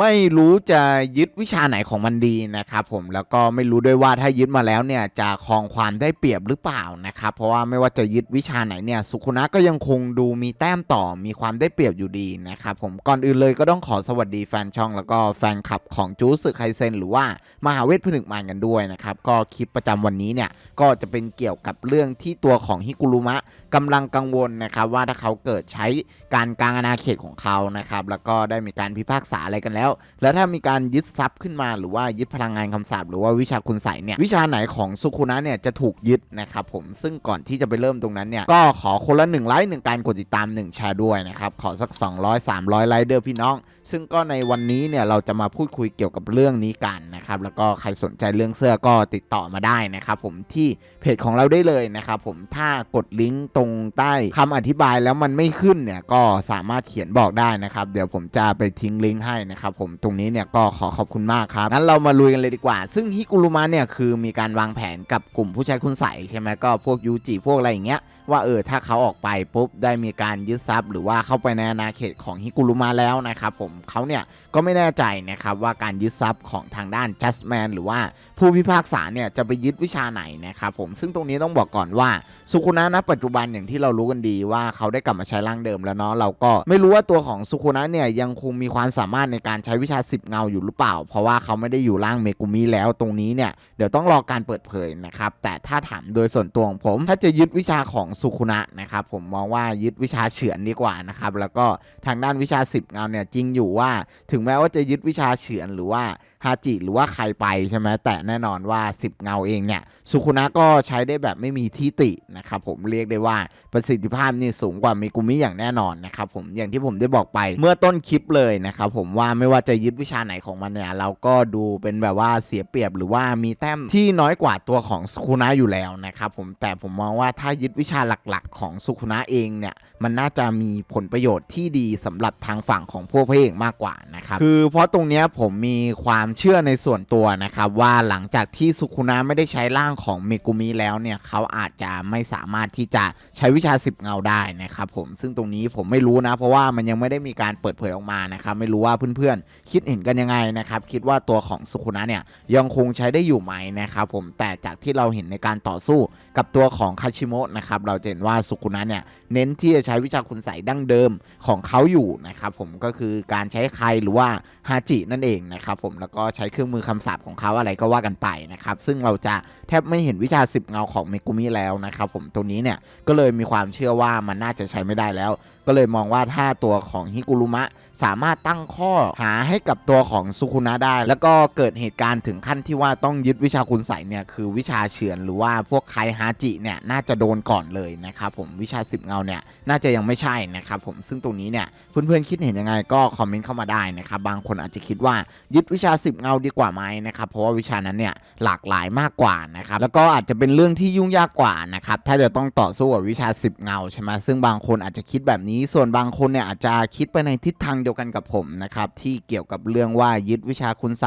ไม่รู้จะยึดวิชาไหนของมันดีนะครับผมแล้วก็ไม่รู้ด้วยว่าถ้ายึดมาแล้วเนี่ยจะครองความได้เปรียบหรือเปล่านะครับเพราะว่าไม่ว่าจะยึดวิชาไหนเนี่ยสุคุนะก็ยังคงดูมีแต้มต่อมีความได้เปรียบอยู่ดีนะครับผมก่อนอื่นเลยก็ต้องขอสวัสดีแฟนช่อง แล้วก็แฟนคลับของจูสึไคเซนหรือว่ามหาเวทผนึกมารกันด้วยนะครับก็คลิปประจำวันนี้เนี่ยก็จะเป็นเกี่ยวกับเรื่องที่ตัวของฮิกุรุมะกำลังกังวลนะครับว่าถ้าเขาเกิดใช้การกลางอาณาเขตของเขานะครับแล้วก็ได้มีการพิพากษาอะไรกันแล้วแล้วถ้ามีการยึดทรัพย์ขึ้นมาหรือว่ายึดพลังงานคำสาปหรือว่าวิชาคุณใสยเนี่ยวิชาไหนของสุคุนะเนี่ยจะถูกยึดนะครับผมซึ่งก่อนที่จะไปเริ่มตรงนั้นเนี่ยก็ขอคนละ1ไลค์หนึ่งการกดติดตาม1แชร์ด้วยนะครับขอสัก 200 300 ไลค์เด้อพี่น้องซึ่งก็ในวันนี้เนี่ยเราจะมาพูดคุยเกี่ยวกับเรื่องนี้กันนะครับ แล้วก็ใครสนใจเรื่องเสื้อก็ติดต่อมาได้นะครับ ผมที่เพจของเราได้เลยนะครับ ผมถ้ากดลิงก์ตรงใต้คำอธิบายแล้วมันไม่ขึ้นเนี่ยก็สามารถเขียนบอกได้นะครับ เดี๋ยวผมจะไปทิ้งลิงก์ให้นะครับ ผมตรงนี้เนี่ยก็ขอขอบคุณมากครับงั้นเรามาลุยกันเลยดีกว่า ซึ่งฮิกุรุมะเนี่ยคือมีการวางแผนกับกลุ่มผู้ใช้คุณใสใช่ไหมก็พวกยูจิพวกอะไรอย่างเงี้ยว่าเออถ้าเขาออกไปปุ๊บได้มีการยึดทรัพย์ หรือว่าเข้าไปในอาณาเขตของฮิกุรุมะแล้วนะครับผมเขาเนี่ยก็ไม่แน่ใจนะครับว่าการยึดทรัพย์ของทางด้าน Just Man หรือว่าผู้พิพากษาเนี่ยจะไปยึดวิชาไหนนะครับผมซึ่งตรงนี้ต้องบอกก่อนว่าสุคุนะณปัจจุบันอย่างที่เรารู้กันดีว่าเขาได้กลับมาใช้ร่างเดิมแล้วเนาะเราก็ไม่รู้ว่าตัวของสุคุนะเนี่ยยังคงมีความสามารถในการใช้วิชา10เงาอยู่หรือเปล่า เพราะว่าเขาไม่ได้อยู่ร่างเมกุมิแล้วตรงนี้เนี่ยเดี๋ยวต้องรอการเปิดเผยนะครับแต่ถ้าถามโดยส่วนตัวของผม ถ้าจะยึดวิชาของสุคุนะนะครับผมมองว่ายึดวิชาเฉือนดีกว่านะครับแล้วก็ทางด้านวิชา10เงาเนี่ยจริงอยู่ว่า ถึงแม้ว่าจะยึดวิชาเฉือนหรือว่า ฮาจิหรือว่าใครไปใช่ไหมแต่แน่นอนว่า 10 เงาเองเนี่ยสุคุนะก็ใช้ได้แบบไม่มีที่ตินะครับผมเรียกได้ว่าประสิทธิภาพนี่สูงกว่าเมกุมิอย่างแน่นอนนะครับผมอย่างที่ผมได้บอกไปเมื่อต้นคลิปเลยนะครับผมว่าไม่ว่าจะยึดวิชาไหนของมันเนี่ยเราก็ดูเป็นแบบว่าเสียเปรียบหรือว่ามีแต้มที่น้อยกว่าตัวของสุคุนะอยู่แล้วนะครับผมแต่ผมมองว่าถ้ายึดวิชาหลักๆ ของสุคุนะเองเนี่ยมันน่าจะมีผลประโยชน์ที่ดีสำหรับทางฝั่งของพวกพระเอกมากกว่านะครับคือเพราะตรงเนี้ยผมมีความเชื่อในส่วนตัวนะครับว่าหลังจากที่สุคุนะไม่ได้ใช้ร่างของเมกุมิแล้วเนี่ยเขาอาจจะไม่สามารถที่จะใช้วิชา10เงาได้นะครับผมซึ่งตรงนี้ผมไม่รู้นะ เพราะว่ามันยังไม่ได้มีการเปิดเผยออกมานะครับไม่รู้ว่าเพื่อนๆ คิดเห็นกันยังไงนะครับคิดว่าตัวของสุคุนะเนี่ยยังคงใช้ได้อยู่ไหมนะครับผมแต่จากที่เราเห็นในการต่อสู้กับตัวของคาชิโมะนะครับเราจะเห็นว่าสุคุนะเนี่ย เน้นที่จะใช้วิชาคุณใสยดั้งเดิมของเขาอยู่นะครับผมก็คือการใช้ใครหรือว่าฮาจินั่นเองนะครับผมแล้วก็ใช้เครื่องมือคำสาปของเขาอะไรก็ว่ากันไปนะครับซึ่งเราจะแทบไม่เห็นวิชา 10 เงาของเมกุมิแล้วนะครับผมตรงนี้เนี่ยก็เลยมีความเชื่อว่ามันน่าจะใช้ไม่ได้แล้ว ก็เลยมองว่าถ้าตัวของฮิกุรุมะสามารถตั้งข้อหาให้กับตัวของสุคุนะได้ แล้วก็เกิดเหตุการณ์ถึงขั้นที่ว่าต้องยึดวิชาคุณใสยเนี่ยคือวิชาเฉือนหรือว่าพวกไคฮาจิเนี่ยน่าจะโดนก่อนเลยนะครับผมวิชา10เงาเนี่ยน่าจะยังไม่ใช่นะครับผมซึ่งตรงนี้เนี่ยเพื่อนๆคิดเห็นยังไงก็คอมเมนต์เข้ามาได้นะครับบางคนอาจจะคิดว่ายึดวิชา 10 เงาดีกว่าไหมนะครับเพราะว่าวิชานั้นเนี่ยหลากหลายมากกว่านะครับแล้วก็อาจจะเป็นเรื่องที่ยุ่งยากกว่านะครับถ้าจะต้องต่อสู้กับวิชา 10 เงาใช่ไหมซึ่งบางคนอาจจะคิดแบบนี้ ส่วนบางคนเนี่ยอาจจะคิดไปในทิศทางเดียวกันกับผมนะครับที่เกี่ยวกับเรื่องว่ายึดวิชาคุณใส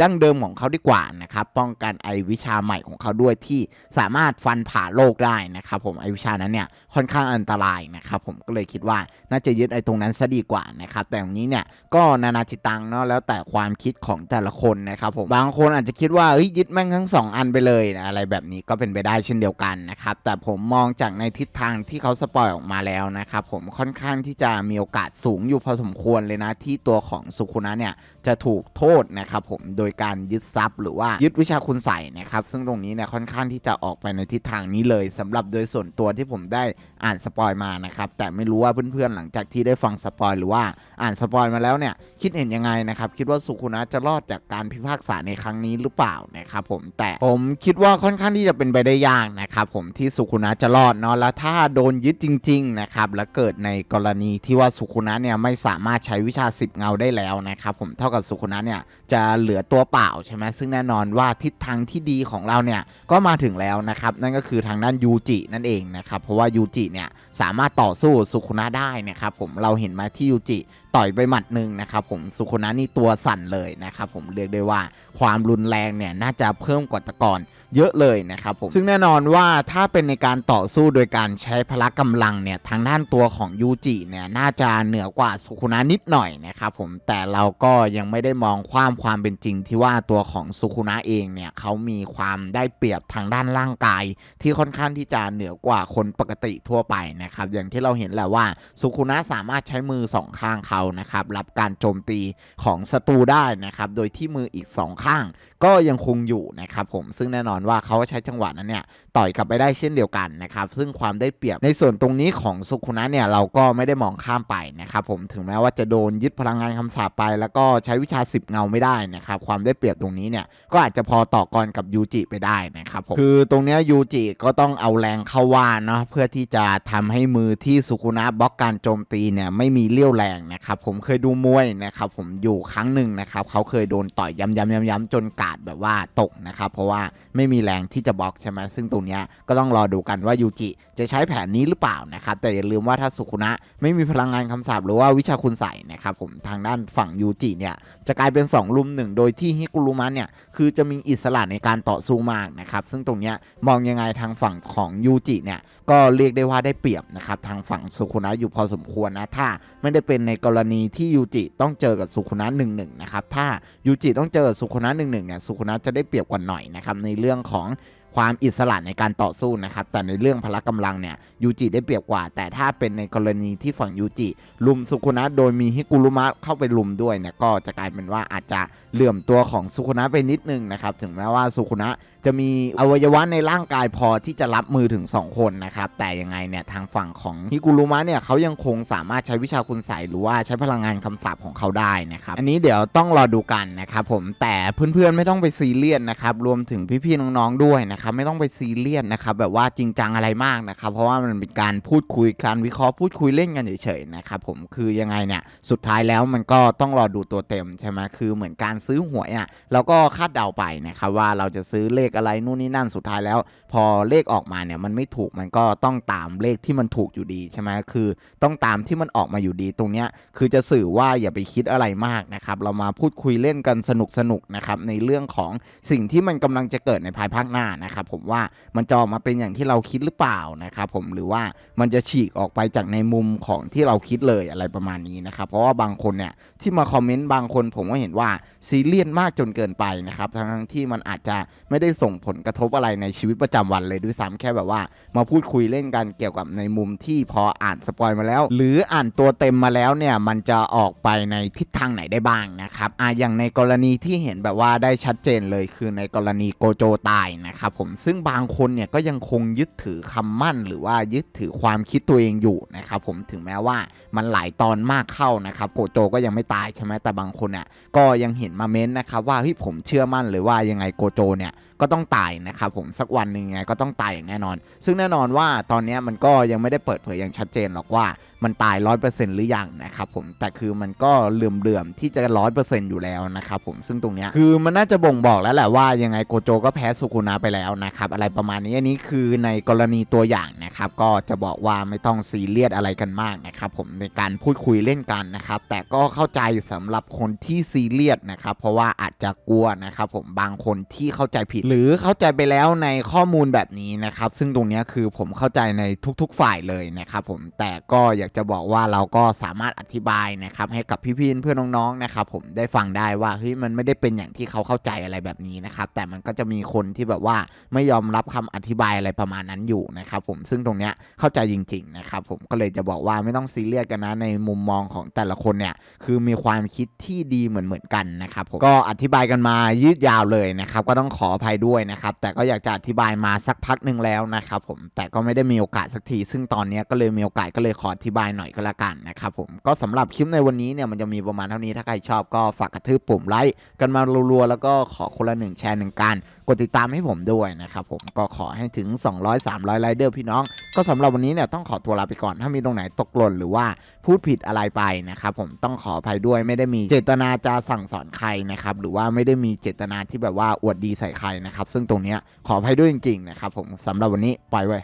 ดั้งเดิมของเขาดีกว่านะครับป้องกันไอวิชาใหม่ของเขาด้วยที่สามารถฟันผ่าโลกได้นะครับผมไอวิชานั้นเนี่ยค่อนข้างอันตรายนะครับผมก็เลยคิดว่าน่าจะยึดไอ้ตรงนั้นซะดีกว่านะครับแต่ตรงนี้เนี่ยก็นานาจิตังเนาะแล้วแต่ความคิดของแต่ละคนนะครับผมบางคนอาจจะคิดว่าเฮ้ยยึดแม่งทั้งสองอันไปเลยนะอะไรแบบนี้ก็เป็นไปได้เช่นเดียวกันนะครับแต่ผมมองจากในทิศทางที่เขาสปอยออกมาแล้วนะครับผมค่อนข้างที่จะมีโอกาสสูงอยู่พอสมควรเลยนะที่ตัวของสุคุนะเนี่ยจะถูกโทษนะครับผมโดยการยึดทรัพย์ หรือว่ายึดวิชาคุณใส่นะครับซึ่งตรงนี้เนี่ยค่อนข้างที่จะออกไปในทิศทางนี้เลยสำหรับโดยส่วนตัวที่ผมได้อ่านสปอยมานะครับแต่ไม่รู้ว่าเพื่อนๆหลังจากที่ได้ฟังสปอยหรือว่าอ่านสปอยมาแล้วเนี่ยคิดเห็นยังไงนะครับคิดว่าสุคุนะจะรอดจากการพิพากษาในครั้งนี้หรือเปล่านะครับผมแต่ผมคิดว่าค่อนข้างที่จะเป็นไปได้ยากนะครับผมที่สุคุนะจะรอดเนาะแล้วถ้าโดนยึดจริงๆนะครับและเกิดในกรณีที่ว่าสุคุนะเนี่ยไม่สามารถใช้วิชา10เงาได้แล้วนะครับผมเท่ากับสุคุนะเนี่ยจะเหลือตัวเปล่าใช่ไหมซึ่งแน่นอนว่าทิศทางที่ดีของเราเนี่ยก็มาถึงแล้วนะครับนั่นก็คือทางด้านยูจินั่นเองนะครับเพราะว่ายูจิเนี่ย สามารถต่อสู้สุคุนะได้นะครับผมเราเห็นมาที่ยูจิ ต่อยไปหมัดหนึ่งนะครับผมสุคนะนี่ตัวสั่นเลยนะครับผมเรียกได้ว่าความรุนแรงเนี่ยน่าจะเพิ่มกว่าตะก่อนเยอะเลยนะครับผมซึ่งแน่นอนว่าถ้าเป็นในการต่อสู้โดยการใช้พละกำลังเนี่ยทางด้านตัวของยูจิเนี่ยน่าจะเหนือกว่าสุคุนะนิดหน่อยนะครับผมแต่เราก็ยังไม่ได้มองความความเป็นจริงที่ว่าตัวของสุคุนะเองเนี่ยเขามีความได้เปรียบทางด้านร่างกาย ที่ค่อนข้างที่จะเหนือกว่าคนปกติทั่วไปนะครับอย่างที่เราเห็นแหละว่าสุคุนะสามารถใช้มือสองข้างเขานะครับรับการโจมตีของศัตรูได้นะครับโดยที่มืออีกสองข้างก็ยังคงอยู่นะครับผมซึ่งแน่นอนว่าเขาก็ใช้จังหวะนั้นเนี่ยต่อยกลับไปได้เช่นเดียวกันนะครับซึ่งความได้เปรียบในส่วนตรงนี้ของสุคุนะเนี่ยเราก็ไม่ได้มองข้ามไปนะครับผมถึงแม้ว่าจะโดนยึดพลังงานคำสาปไป แล้วก็ใช้วิชาสิบเงาไม่ได้นะครับความได้เปรียบตรงนี้เนี่ยก็อาจจะพอต่อกรกับยูจิไปได้นะครับผมคือตรงเนี้ยยูจิก็ต้องเอาแรงเข้าว่าเนาะเพื่อที่จะทำให้มือที่สุคุนะบล็อกการโจมตีเนี่ยไม่มีเลี้ยวแรงนะครับผมเคยดูมวยนะครับผมอยู่ครั้งหนึ่งนะครับเขาเคยโดนต่อยย้ำๆๆๆจนกาดแบบว่าตกนะครับ เพราะว่าไม่มีแรงที่จะบล็อกใช่ไหมซึ่งตรงนี้ก็ต้องรอดูกันว่ายูจิจะใช้แผนนี้หรือเปล่านะครับ แต่อย่าลืมว่าถ้าสุคุนะไม่มีพลังงานคำสาปหรือว่าวิชาคุณใส่นะครับผมทางด้านฝั่งยูจิเนี่ยจะกลายเป็น 2 ลุมหนึ่งโดยที่ฮิกุรุมะเนี่ยคือจะมีอิสระในการต่อสู้มากนะครับ ซึ่งตรงนี้มองยังไงทางฝั่งของยูจิเนี่ยก็เรียกได้ว่าได้เปรียบนะครับทางฝั่งสุคุนะอยู่พอสมควรนะถ้าไม่ได้เป็นในกรณีที่ยูจิต้องเจอกับสุคุนะหนึ่งหนึ่งนะครับถ้ายูจิต้องเจอสุคุนะหนึ่งหนึ่งเนี่ยสุขุนัทจะได้เปรียบกว่าหน่อยนะครับในเรื่องของ ความอิสระในการต่อสู้นะครับ แต่ในเรื่องพละกำลังเนี่ยยูจิได้เปรียบกว่า แต่ถ้าเป็นในกรณีที่ฝั่งยูจิลุมสุคุนะโดยมีฮิกุรุมะเข้าไปลุมด้วยเนี่ยก็จะกลายเป็นว่าอาจจะเหลื่อมตัวของสุคุนะไปนิดนึงนะครับ ถึงแม้ว่าสุคุนะจะมีอวัยวะในร่างกายพอที่จะรับมือถึง 2 คนนะครับ แต่ยังไงเนี่ยทางฝั่งของฮิกุรุมะเนี่ยเขายังคงสามารถใช้วิชาคุณใสยหรือว่าใช้พลังงานคำสาปของเขาได้นะครับ อันนี้เดี๋ยวต้องรอดูกันนะครับผมแต่เพื่อนๆไม่ต้องไปซีเรียสนะครับรวมถึงพี่ๆน้องๆด้วยนะครับไม่ต้องไปซีเรียสนะครับแบบว่าจริงจังอะไรมากนะครับเพราะว่ามันเป็นการพูดคุยการวิเคราะห์พูดคุยเล่นกันเฉยๆนะครับผมคือยังไงเนี่ยสุดท้ายแล้วมันก็ต้องรอดูตัวเต็มใช่ไหมคือเหมือนการซื้อหวยอะเราก็คาดเดาไปนะครับว่าเราจะซื้อเลขอะไรนู่นนี่นั่นสุดท้ายแล้ว พอเลขออกมาเนี่ยมันไม่ถูกมันก็ต้องตามเลขที่มันถูกอยู่ดีใช่ไหมคือต้องตามที่มันออกมาอยู่ดีตรงเนี้ยคือจะสื่อว่าอย่าไปคิดอะไรมากนะครับเรามาพูดคุยเล่นกันสนุกสนุกๆนะครับในเรื่องของสิ่งที่มันกำลังจะเกิดในภายภาคหน้านะครับครับผมว่ามันจะออกมาเป็นอย่างที่เราคิดหรือเปล่านะครับผมหรือว่ามันจะฉีกออกไปจากในมุมของที่เราคิดเลยอะไรประมาณนี้นะครับเพราะว่าบางคนเนี่ยที่มาคอมเมนต์บางคนผมก็เห็นว่าซีเรียสมากจนเกินไปนะครับทั้งที่มันอาจจะไม่ได้ส่งผลกระทบอะไรในชีวิตประจำวันเลยด้วยซ้ำแค่แบบว่า มาพูดคุยเล่นกันเกี่ยวกับในมุมที่พออ่านสปอยมาแล้ว หรืออ่านตัวเต็มมาแล้วเนี่ยมันจะออกไปในทิศทางไหนได้บ้างนะครับอะอย่างในกรณีที่เห็นแบบว่าได้ชัดเจนเลยคือในกรณีโกโจตายนะครับผมซึ่งบางคนเนี่ยก็ยังคงยึดถือคำมั่น หรือว่ายึดถือความคิดตัวเองอยู่นะครับผมถึงแม้ว่ามันหลายตอนมากเข้านะครับโกโจก็ยังไม่ตายใช่ไหมแต่บางคนเนี่ยก็ยังเห็นมาเม้นต์นะครับว่าเฮ้ยผมเชื่อมั่นเลยว่ายังไงโกโจเนี่ยก็ต้องตายนะครับผมสักวันหนึ่งไงก็ต้องตายอย่างแน่นอน ซึ่งแน่นอนว่าตอนนี้มันก็ยังไม่ได้เปิดเผยอย่างชัดเจนหรอกว่ามันตายร้อยเปอร์เซ็นต์หรือยังนะครับผมแต่คือมันก็เหลื่อมๆที่จะร้อยเปอร์เซ็นต์อยู่แล้วนะครับผมซึ่งตรงนี้คือมันน่าจะบ่งบอกแล้วแหละว่ายังไงโกโจก็แพ้สุคุนะไปแล้วนะครับอะไรประมาณนี้อันนี้คือในกรณีตัวอย่างนะครับก็จะบอกว่าไม่ต้องซีเรียสอะไรกันมากนะครับผมในการพูดคุยเล่นกันนะครับแต่ก็เข้าใจสำหรับคนที่ซีเรียสนะครับเพราะว่าอาจจะกลัวนะครับผมบางคนที่เข้าใจผิดหรือเข้าใจไปแล้วในข้อมูลแบบนี้นะครับ ซึ่งตรงนี้คือผมเข้าใจในทุกๆฝ่ายเลยนะครับผมแต่ก็อยากจะบอกว่าเราก็สามารถอธิบายนะครับให้กับพี่ๆเพื่อนน้องๆนะครับผมได้ฟังได้ว่าเฮ้ยมันไม่ได้เป็นอย่างที่เขาเข้าใจอะไรแบบนี้นะครับแต่มันก็จะมีคนที่แบบว่าไม่ยอมรับคำอธิบายอะไรประมาณนั้นอยู่นะครับผมซึ่งตรงนี้เข้าใจจริงๆนะครับผมก็เลยจะบอกว่าไม่ต้องซีเรียสกันนะในมุมมองของแต่ละคนเนี่ยคือมีความคิดที่ดีเหมือนๆกันนะครับผมก็อธิบายกันมายืดยาวเลยนะครับก็ต้องขออภัยด้วยนะครับ แต่ก็อยากจะอธิบายมาสักพักหนึ่งแล้วนะครับผมแต่ก็ไม่ได้มีโอกาสสักที ซึ่งตอนนี้ก็เลยมีโอกาสก็เลยขออธิบายหน่อยก็แล้วกันนะครับผมก็สำหรับคลิปในวันนี้เนี่ยมันจะมีประมาณเท่านี้ถ้าใครชอบก็ฝากกระทืบปุ่มไลค์กันมารัวๆแล้วก็ขอคนละหนึ่งแชร์หนึ่งการ กดติดตามให้ผมด้วยนะครับผมก็ขอให้ถึง 200 300ไลเดอร์พี่น้อง ก็สำหรับวันนี้เนี่ยต้องขอตัวลาไปก่อน ถ้ามีตรงไหนตกหล่นหรือว่าพูดผิดอะไรไปนะครับผมต้องขออภัยด้วยไม่ได้มีเจตนาจะสั่งสอนใครนะครับหรือว่าไม่ได้มีเจตนาที่แบบว่าอวดดีใส่ใครนะครับซึ่งตรงเนี้ยขออภัยด้วยจริงๆนะครับผมสำหรับวันนี้ปล่อยไว้